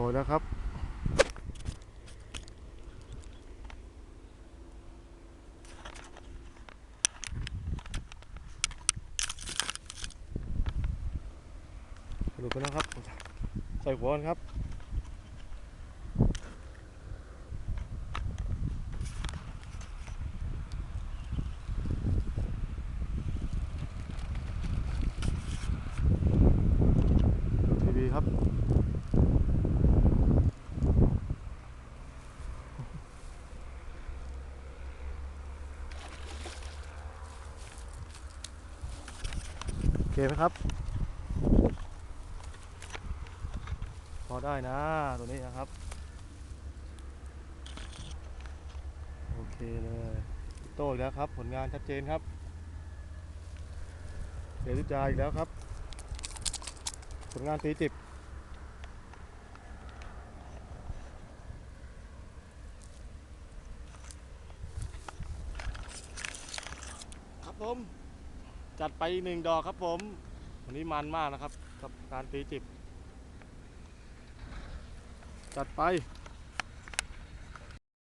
ผล่แล้วครับ หลุดไปแล้วครับ ใส่หัวกันครับ ทีวีครับ โอเค ไหมครับ พอได้นะตัวนี้นะครับ โอเคเลยโตอีกแล้วครับ ผลงานชัดเจนครับเสียทุจาอีกแล้วครับ ผลงานตีจิบครับผม จัดไปอีกหนึ่งดอกครับผม วันนี้มันมากนะครับ กับการตีจิบ จัดไป